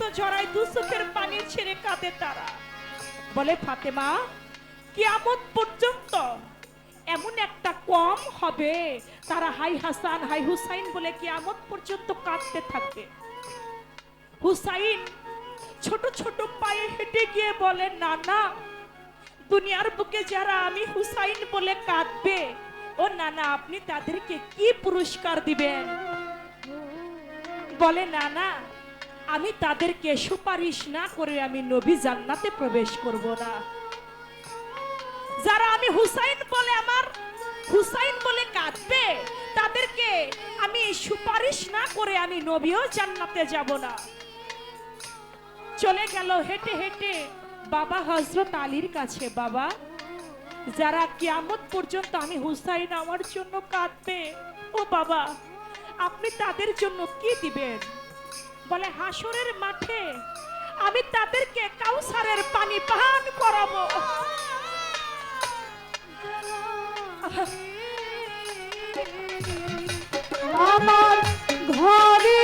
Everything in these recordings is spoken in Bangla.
রক্ত ঝরায় দু চোখের পানি ছেড়ে কাঁদে তারা। বলে ফাতেমা, কিয়ামত পর্যন্ত এমন একটা কম হবে, তারা হাই হাসান, হাই হুসাইন বলে কিয়ামত পর্যন্ত কাঁদতে থাকবে। হুসাইন ছোট ছোট পায়ে হেঁটে গিয়ে বলে, না না, দুনিয়ার বুকে যারা আমি হুসাইন বলে কাঁদবে, ও না না, আপনি তাদেরকে কি পুরস্কার দিবেন? বলে, না না আমি তাদেরকে সুপারিশ না করে আমি নবী জান্নাতে প্রবেশ করব না। যারা আমি হুসাইন বলে আমার, হুসাইন বলে কাঁদবে, তাদেরকে আমি সুপারিশ না করে আমি নবীও জান্নাতে যাব না। চলে গেল হেঁটে হেঁটে বাবা হজরত আলীর কাছে। বাবা, যারা কিয়ামত পর্যন্ত আমি হুসাইন আমার জন্য কাঁদবে, ও বাবা, আপনি তাদের জন্য কি দিবেন? বলে হাসুরের মাঠে আমি তাদেরকে কাউসারের পানি পান করাবো। আমার ঘরে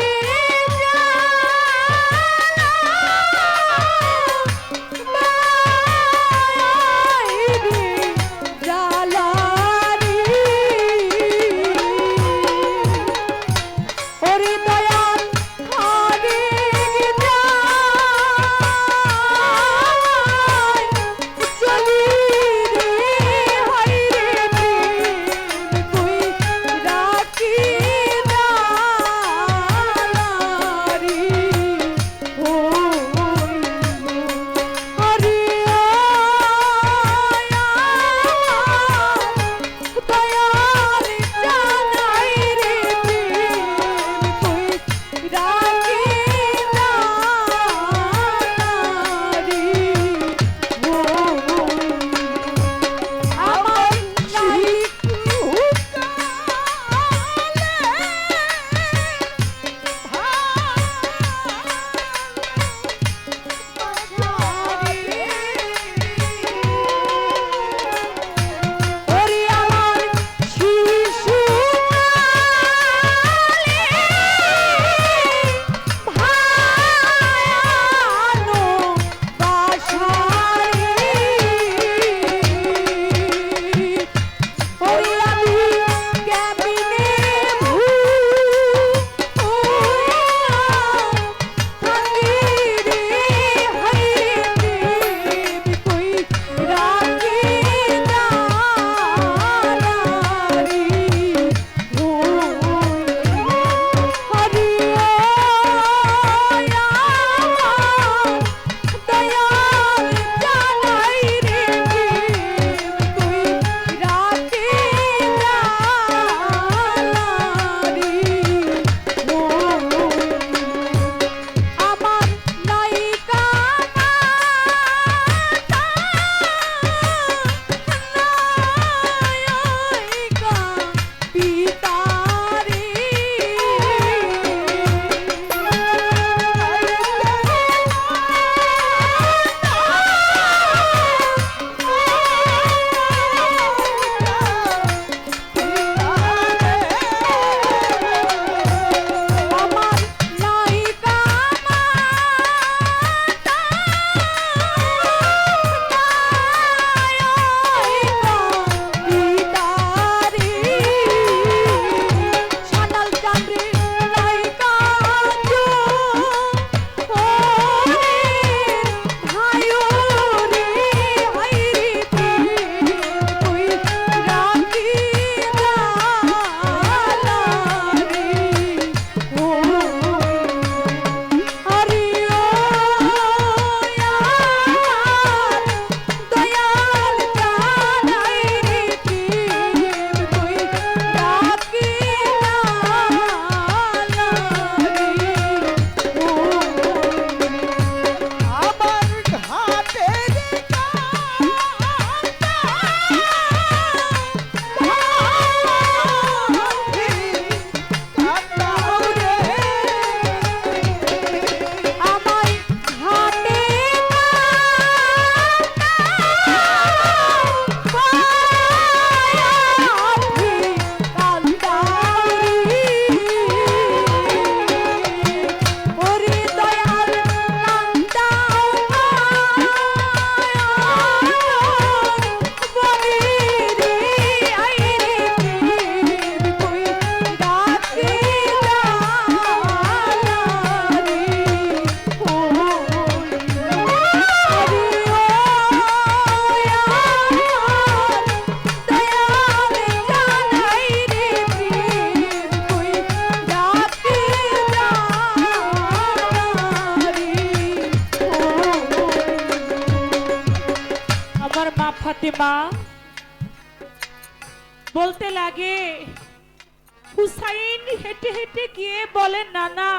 গিয়ে বলে নানা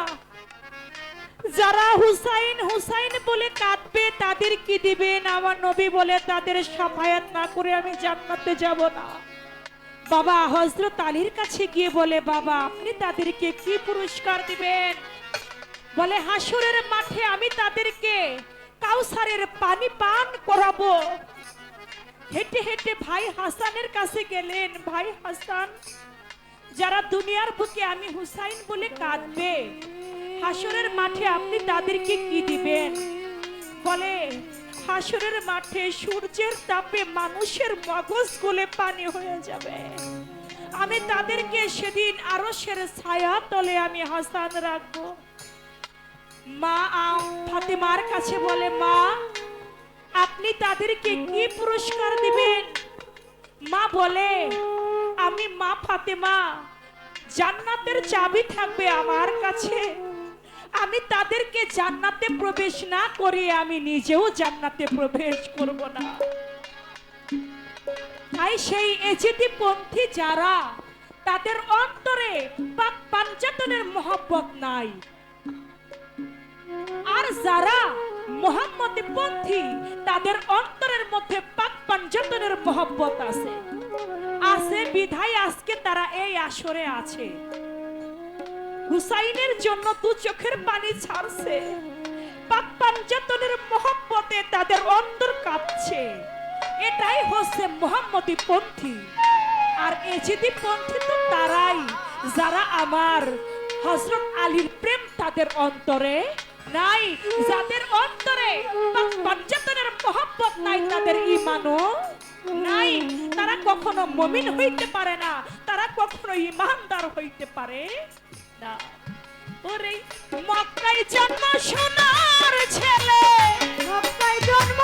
যারা হুসাইন হুসাইন বলে কাঁদবে, তাদের কি দিবেন? আমার নবী বলে, তাদের সাফায়াত না করে আমি জান্নাতে যাব না। বাবা হজরত আলীর কাছে গিয়ে বলে, বাবা, আপনি তাদেরকে কি পুরস্কার দিবেন? বলে, হাসুরের মাঠে আমি তাদেরকে কাউসারের পানি পান করাবো। হেঁটে হেঁটে ভাই হাসানের কাছে গেলেন। ভাই হাসান যারা দুনিয়ার বুকে আমি হুসাইন বলে কাঁদবে হাসরের মাঠে আপনি তাদেরকে কি দিবেন? বলে হাসরের মাঠে সূর্যের তাপে মানুষের মগজ গলে পানি হয়ে যাবে। আমি তাদেরকে সেদিন আরও সের ছায়া তলে আমি হাসান রাখব। মা ফাতেমার কাছে বলে, মা, আপনি তাদেরকে কি পুরস্কার দিবেন? মা বলে আমি মা ফাতেমা, জান্নাতের চাবি থাকবে আমার কাছে। আমি তাদেরকে জান্নাতে প্রবেশ না করে আমি নিজেও জান্নাতে প্রবেশ করব না। তাই সেই এজিদি পন্থী যারা, তাদের অন্তরে পাক পাঞ্জাতনের মহব্বত নাই। আর যারা মোহাম্মদী পন্থী, তাদের অন্তরের মধ্যে পাক পাঞ্জাতনের মহব্বত আছে। আছে, বিধায় আজকে তারা এই আসরে আছে। হুসাইনের জন্য দু চোখের পানি ছাড়ছে। পাঞ্জাতনের মহব্বতে তাদের অন্তর কাঁপছে। এটাই হচ্ছে পন্থী। আর এজিদি পন্থী তো তারাই, যারা আমার হজরত আলীর প্রেম তাদের অন্তরে নাই, যাদের অন্তরে পাঞ্জাতনের মহব্বত নাই, তাদের ইমানও নাই, তারা কখনো মমিন হইতে পারে না, তারা কখনো ইমানদার হইতে পারে না। ওরে, মক্কায় জন্ম সোনার ছেলে। মক্কায় জন্ম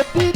Happy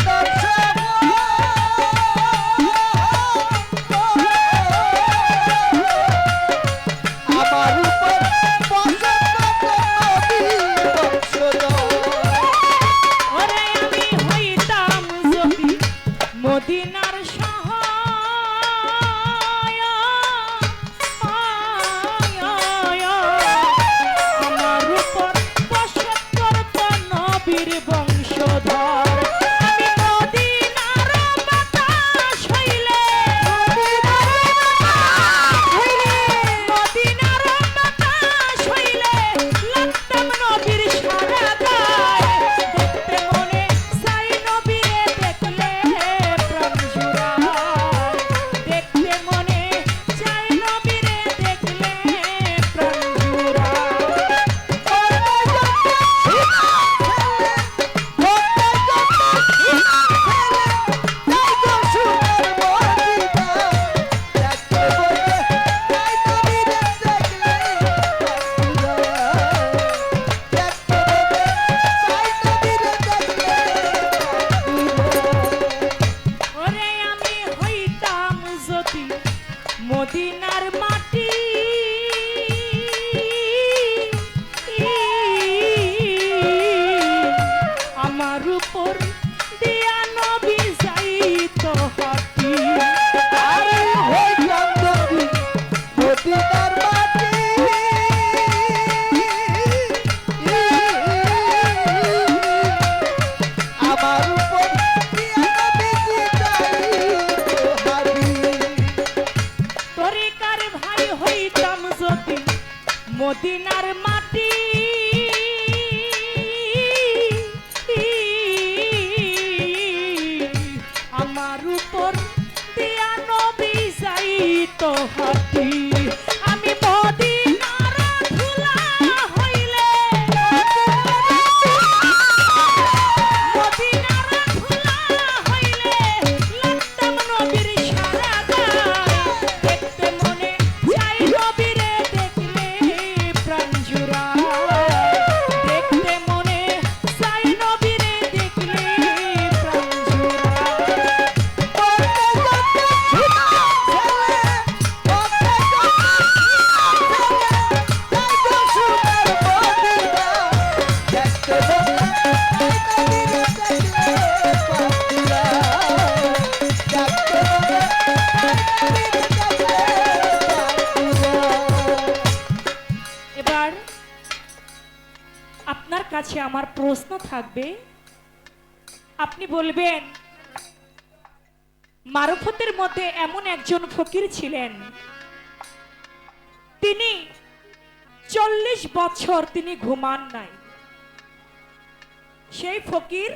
থাকবে, আপনি বলবেন, মারফতের মধ্যে এমন একজন ফকির ছিলেন। তিনি চল্লিশ বছর তিনি ঘুমান নাই। সেই ফকির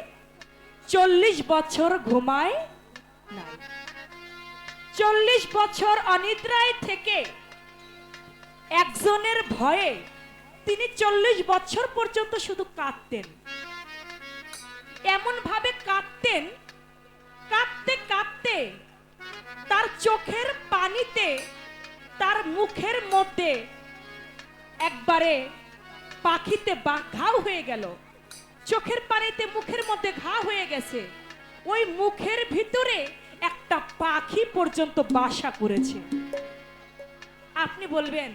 চল্লিশ বছর ঘুমায় নাই। চল্লিশ বছর অনিদ্রায় থেকে একজনের ভয়ে তিনি চল্লিশ বছর পর্যন্ত শুধু কাঁদতেন। এমন ভাবে কাঁদতেন কাঁদতে কাঁদতে তার চোখের পানিতে, তার মুখের মধ্যে একবারে পাখিতে বা- ঘাও হয়ে গেল। চোখের পানিতে মুখের মধ্যে ঘা হয়ে গেছে। ওই মুখের ভিতরে একটা পাখি পর্যন্ত বাসা করেছে। আপনি বলবেন,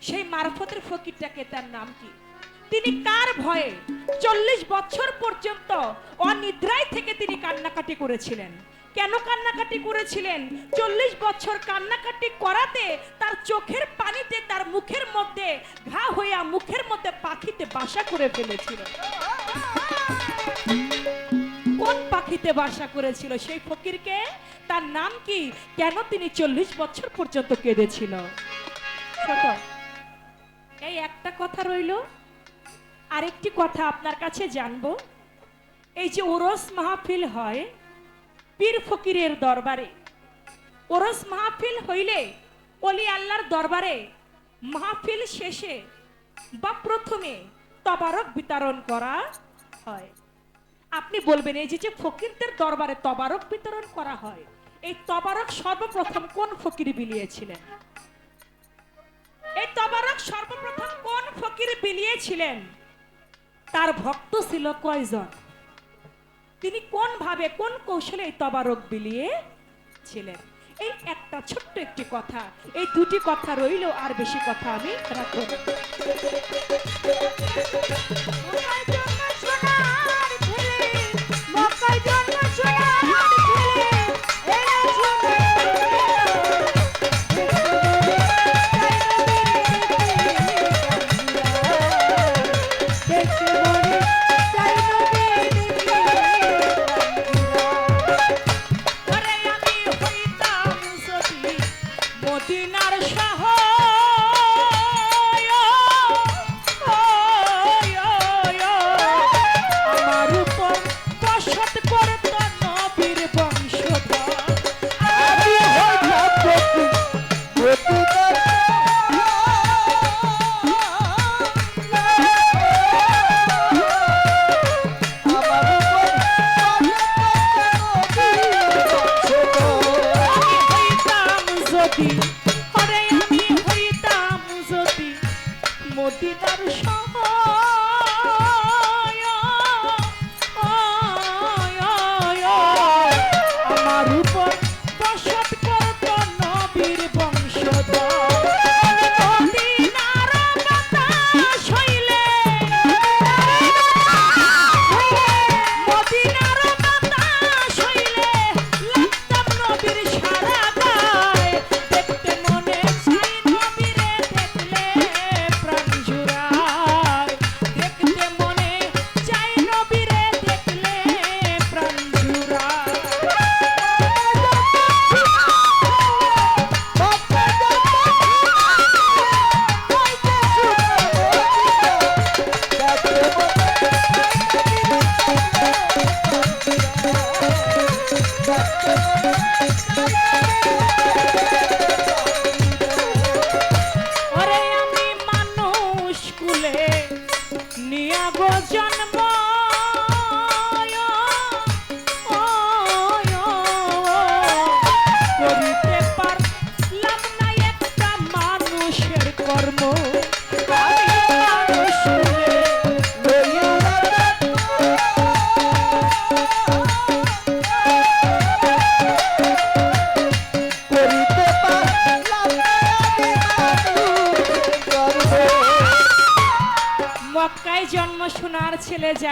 সেই মারফতের ফকিরটাকে তার নাম কি? তিনি কার ভয়ে চল্লিশ বছর পর্যন্ত অনিদ্রায় থেকে তিনি কান্নাকাটি করেছিলেন? কেন কান্নাকাটি করেছিলেন? চল্লিশ বছর কান্নাকাটি করাতে তার চোখের পানিতে, তার মুখের মধ্যে, ঘা হইয়া মুখের মধ্যে পাখিতে বাসা করে ফেলেছিল। কোন পাখিতে বাসা করেছিল সেই ফকিরকে? তার নাম কি? কেন তিনি চল্লিশ বছর পর্যন্ত কেঁদেছিল? এই একটা কথা রইল। আরেকটি কথা আপনার কাছে জানব। এই যে ওরস মাহফিল হয় পীর ফকিরের দরবারে, ওরস মাহফিল হইলে অলি আল্লাহর দরবারে মাহফিল শেষে বা প্রথমে তবারক বিতরণ করা হয়। আপনি বলবেন, এই যে ফকিরদের দরবারে তবারক বিতরণ করা হয়, এই তবারক সর্বপ্রথম কোন ফকির বিলিয়েছিলেন? এই তবারক সর্বপ্রথম কোন ফকির বিলিয়েছিলেন? তার ভক্ত ছিল কয়জন? তিনি কোন ভাবে, কোন কৌশলে এই তবারক বিলিয়ে ছিলেন এই একটা ছোট্ট একটি কথা, এই দুটি কথা রইল, আর বেশি কথা আমি রাখব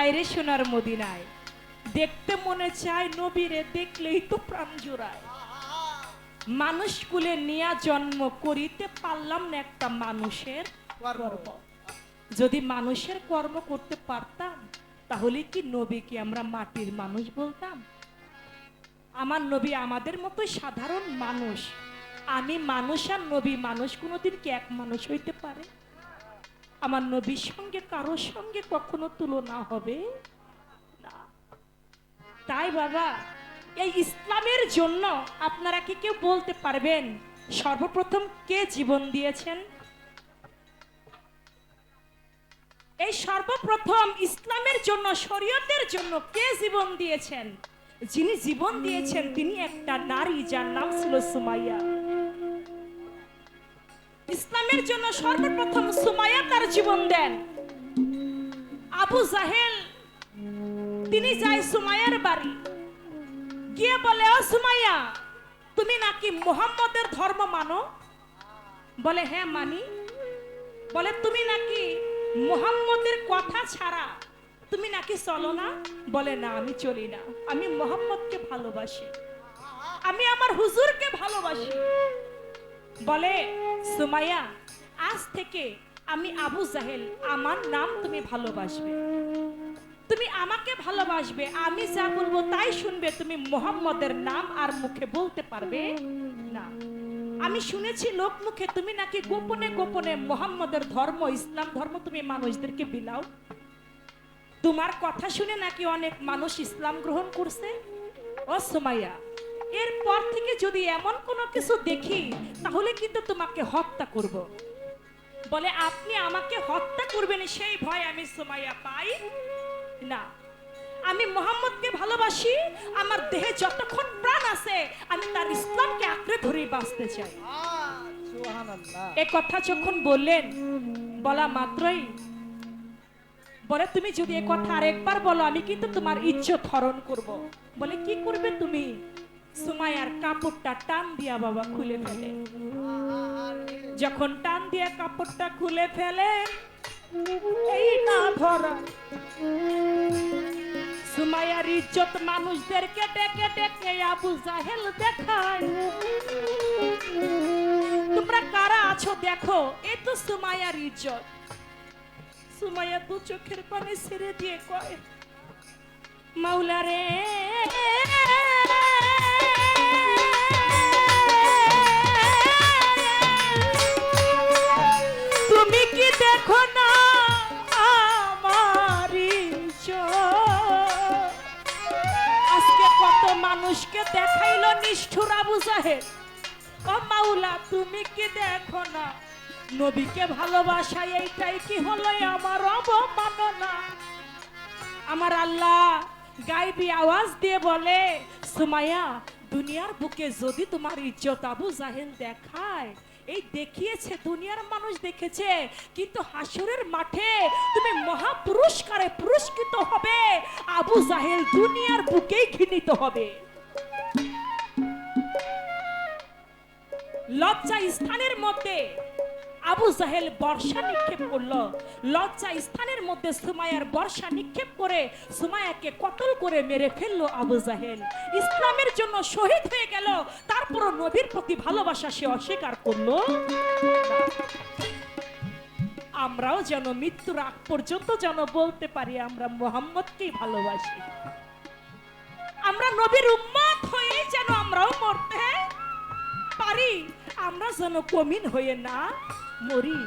যায় রে সোনার মদিনায়। দেখতে মনে চায় নবীরে দেখলেই তো প্রাণ জোড়ায়। মানুষ কুলে নিয়া জন্ম করিতে পারলাম না একটা মানুষের কর্ম। যদি মানুষের কর্ম করতে পারতাম তাহলে কি নবীকে আমরা মাটির মানুষ বলতাম? আমার নবী আমাদের মতো সাধারণ মানুষ। আমি মানুষ আর নবী মানুষ কোনোদিন কি এক মানুষ হইতে পারে? আমার নবীর সঙ্গে, কারোর সঙ্গে কখনো তুলনা হবে না। তাই বাবা, এই ইসলামের জন্য আপনারা কি কেউ বলতে পারবেন সর্বপ্রথম কে জীবন দিয়েছেন? এই সর্বপ্রথম ইসলামের জন্য, শরীয়তের জন্য কে জীবন দিয়েছেন? যিনি জীবন দিয়েছেন, তিনি একটা নারী যার নাম ছিল সুমাইয়া। ইসলামের জন্য সর্বপ্রথম সুমাইয়া তার জীবন দেন। আবু জাহেল, তিনি যায় সুমাইয়ার বাড়ি। গিয়ে বলে, ও সুমাইয়া, তুমি নাকি মোহাম্মদের ধর্ম মানো? বলে হ্যাঁ মানি। বলে, তুমি নাকি মোহাম্মদের কথা ছাড়া, তুমি নাকি চলো না? বলে, না, আমি চলি না। আমি মোহাম্মদকে ভালোবাসি। আমি আমার হুজুরকে ভালোবাসি। বলে, সুমাইয়া, আজ থেকে আমি আবু জাহেল, আমার নাম তুমি ভালোবাসবে। তুমি আমাকে ভালোবাসবে, আমি যা বলব তাই শুনবে, তুমি মোহাম্মদের নাম আর মুখে বলতে পারবে না। আমি শুনেছি লোক মুখে তুমি নাকি গোপনে গোপনে মোহাম্মদের ধর্ম, ইসলাম ধর্ম তুমি মানুষদেরকে বিলাও। তোমার কথা শুনে নাকি অনেক মানুষ ইসলাম গ্রহণ করছে। ও সুমাইয়া এরপর থেকে যদি এমন কোনো কিছু দেখি তাহলে কিন্তু তোমাকে হত্যা করব। বলে আপনি আমাকে হত্যা করবেন সেই ভয় আমি সুমাইয়া পাই না। আমি মোহাম্মদকে ভালোবাসি আমার দেহে যতক্ষণ প্রাণ আছে আমি তার ইসলামকে আঁকড়ে ধরেই বাঁচতে চাই। এ কথা যখন বললেন বলা মাত্রই বলে তুমি যদি এ কথা আরেকবার বলো আমি কিন্তু তোমার ইজ্জত হরণ করব। বলে কি করবে তুমি? সুমাইয়ার কাপড়টা টান দিয়া বাবা খুলে ফেলে। যখন টান দিয়া কাপড়টা খুলে ফেলে, এই না ধরা সুমাইয়ার ইজ্জত মানুষদেরকে ডেকে ডেকে আবু জাহেল দেখায়। তোমরা কারা আছো দেখো এই তো সুমাইয়ার ইজ্জত। সুমায়া দু চোখের পানি ছেড়ে দিয়ে কয় মাওলা রে আমার আল্লাহ গাইবি আওয়াজ দিয়ে বলে, সুমাইয়া, দুনিয়ার বুকে যদি তোমার ইজ্জত আবু জাহেল দেখায়, এই দেখিয়েছে, দুনিয়ার মানুষ দেখেছে, কিন্তু হাসুরের মাঠে তুমি মহা পুরস্কারে পুরস্কৃত হবে, আবু জাহেল দুনিয়ার বুকেই ঘৃণিত হবে। লজ্জা স্থানের মধ্যে আবু জাহেল বর্ষা নিক্ষেপ করল। লজ্জা স্থানের মধ্যে সুমায়ার বর্ষা নিক্ষেপ করে সুমায়াকে কতল করে মেরে ফেলল আবু জাহেল। ইসলামের জন্য শহীদ হয়ে গেল, তারপরও নবীর প্রতি ভালোবাসা সে অস্বীকার করল। আমরাও যেন মৃত্যুর আগ পর্যন্ত যেন বলতে পারি, আমরা মোহাম্মদকেই ভালোবাসি। আমরা নবীর উম্মত হয়ে যেন আমরাও মরতে। পারি। আমরা যেন কমিন হয়ে না মরি।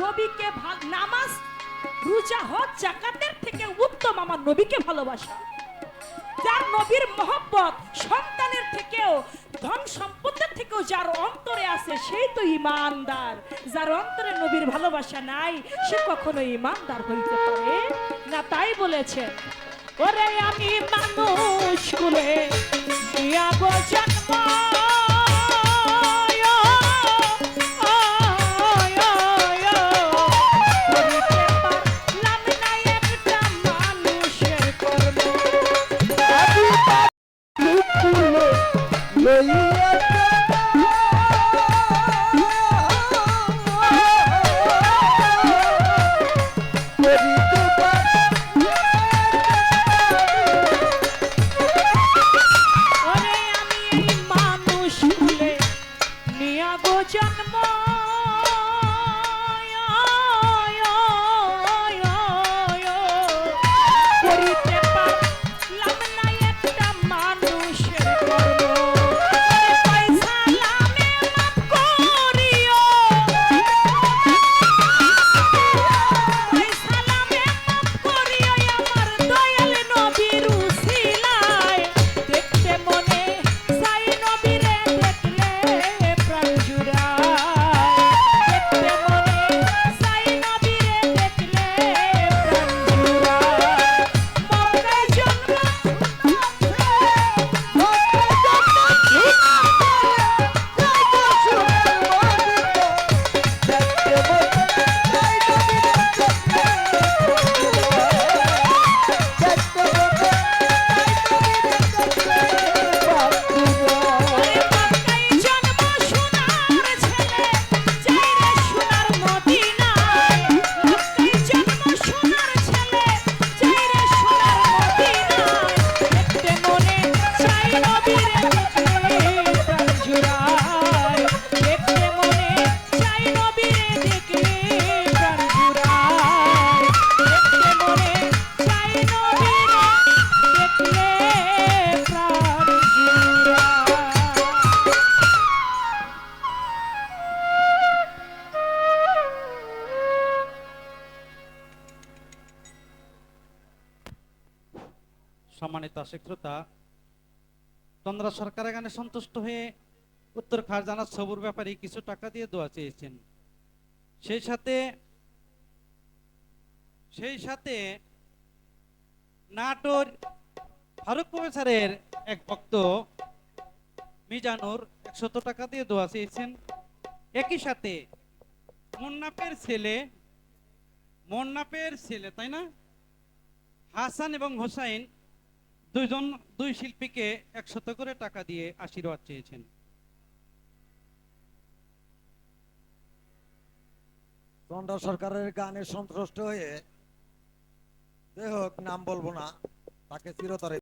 নবীকে নামাজ, রোজা, হজ, জাকাতের থেকে উত্তম আমার নবীকে ভালোবাসা। যার নবীর মহব্বত সন্তানের থেকেও, ধন সম্পদের থেকেও যার অন্তরে আছে, সেই তো ইমানদার। যার অন্তরে নবীর ভালোবাসা নাই, সে কখনো ইমানদার হইতে পারে না। তাই বলেছেন ওরে আমি মানুষ কুলে জন্ম তন্দ্রা সরকার এখানে সন্তুষ্ট হয়ে উত্তর খারজানা সবুর ব্যাপারে কিছু টাকা দিয়ে দোয়া চেয়েছেন। সেই সাথে সেই সাথে নাটোর ফারুক প্রফেসরের এক ভক্ত মিজানুর একশত টাকা দিয়ে দোয়া চেয়েছেন। একই সাথে মুন্নাপের ছেলে মুন্নাপের ছেলে, তাই না? হাসান এবং হোসাইন দুইজন, দুই শিল্পীকে একশত করে টাকা দিয়ে আশীর্বাদ চেয়েছেন। চন্দ্র সরকারের গানে সন্তুষ্ট হয়ে হোক, নাম বলব না, তাকে চিরতরে